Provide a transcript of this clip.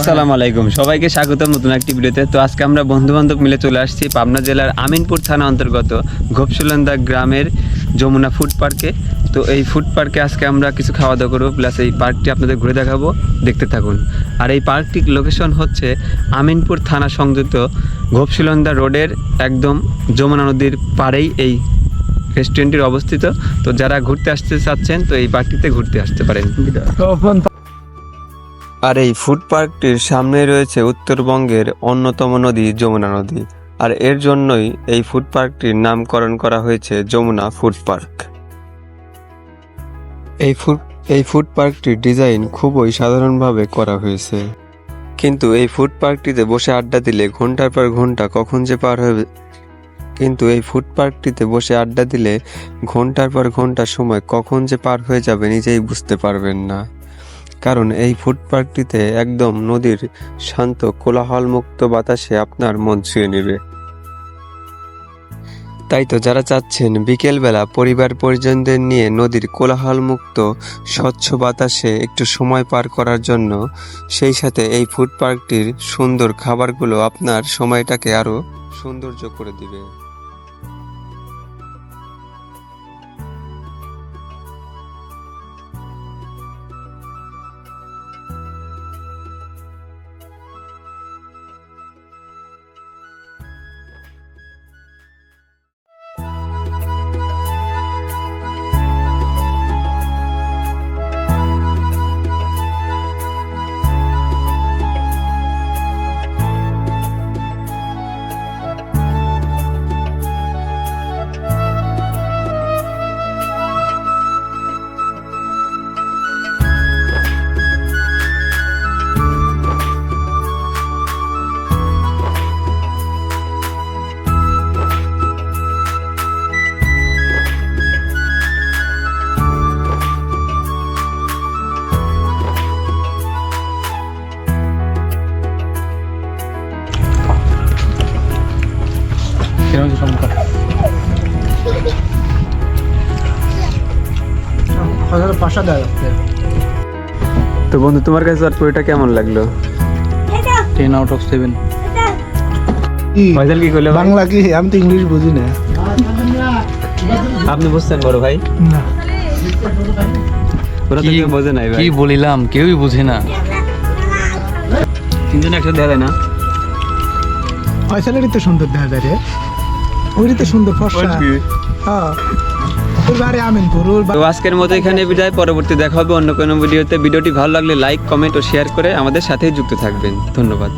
আসসালামু আলাইকুম। সবাইকে স্বাগত নতুন একটি ভিডিওতে। তো আজকে আমরা বন্ধু বান্ধব মিলে চলে আসছি পাবনা জেলার আমিনপুর থানা অন্তর্গত ঘোপসুলন্দা গ্রামের যমুনা ফুড পার্কে। তো এই ফুড পার্কে আজকে আমরা কিছু খাওয়া দাওয়া করব, প্লাস এই পার্কটি আপনাদের ঘুরে দেখাবো, দেখতে থাকুন। আর এই পার্কটির লোকেশন হচ্ছে আমিনপুর থানা সংযুক্ত ঘোপসুলন্দা রোডের একদম যমুনা নদীর পাড়েই এই রেস্টুরেন্টটির অবস্থিত। তো যারা ঘুরতে আসতে চাচ্ছেন, তো এই পার্কটিতে ঘুরতে আসতে পারেন। আর এই ফুড পার্কটির সামনে রয়েছে উত্তরবঙ্গের অন্যতম নদী, যমুনা নদী। আর এর জন্যই এই ফুড পার্কটির নামকরণ করা হয়েছে যমুনা ফুড পার্ক এই ফুড এই ফুড পার্কটির ডিজাইন খুবই সাধারণভাবে করা হয়েছে। কিন্তু এই ফুড পার্কটিতে বসে আড্ডা দিলে ঘণ্টার পর ঘণ্টা কখন যে পার হবে? কিন্তু এই ফুড পার্কটিতে বসে আড্ডা দিলে ঘণ্টার পর ঘণ্টা সময় কখন যে পার হয়ে যাবে নিজেই বুঝতে পারবেন না। কারণ এই ফুড পার্কটিতে একদম নদীর শান্ত কোলাহলমুক্ত বাতাসে আপনার মন ছুঁয়ে নেবে। তাই তো যারা চাচ্ছেন বিকেলবেলা পরিবার পরিজনদের নিয়ে নদীর কোলাহলমুক্ত, স্বচ্ছ বাতাসে একটু সময় পার করার জন্য, সেই সাথে এই ফুড পার্কটির সুন্দর খাবারগুলো আপনার সময়টাকে আরও সৌন্দর্য করে দিবে। দেওয়া যাচ্ছে তো বন্ধু তোমার কাছে আর পুরোটা কেমন লাগল? Ten out of seven Faisal কি? করল ভাই? বাংলা কি? আমি তো ইংলিশ বুঝি না। আপনি বুঝছেন বড় ভাই? না। ওরা তো কেউ বোঝে নাই ভাই। কি বলিলাম? কেউই বুঝে না। তিনজন একসাথে দেখা না? ফয়সালেরই তো সুন্দর দেখা যায় রে। ওইরই তো সুন্দর ফর্সা। হ্যাঁ। তো আজকের মতো এখানে বিদায় পরবর্তী দেখা হবে অন্য কোনো ভিডিওতে। ভিডিওটি ভালো লাগলে লাইক কমেন্ট ও শেয়ার করে আমাদের সাথে যুক্ত থাকবেন। ধন্যবাদ।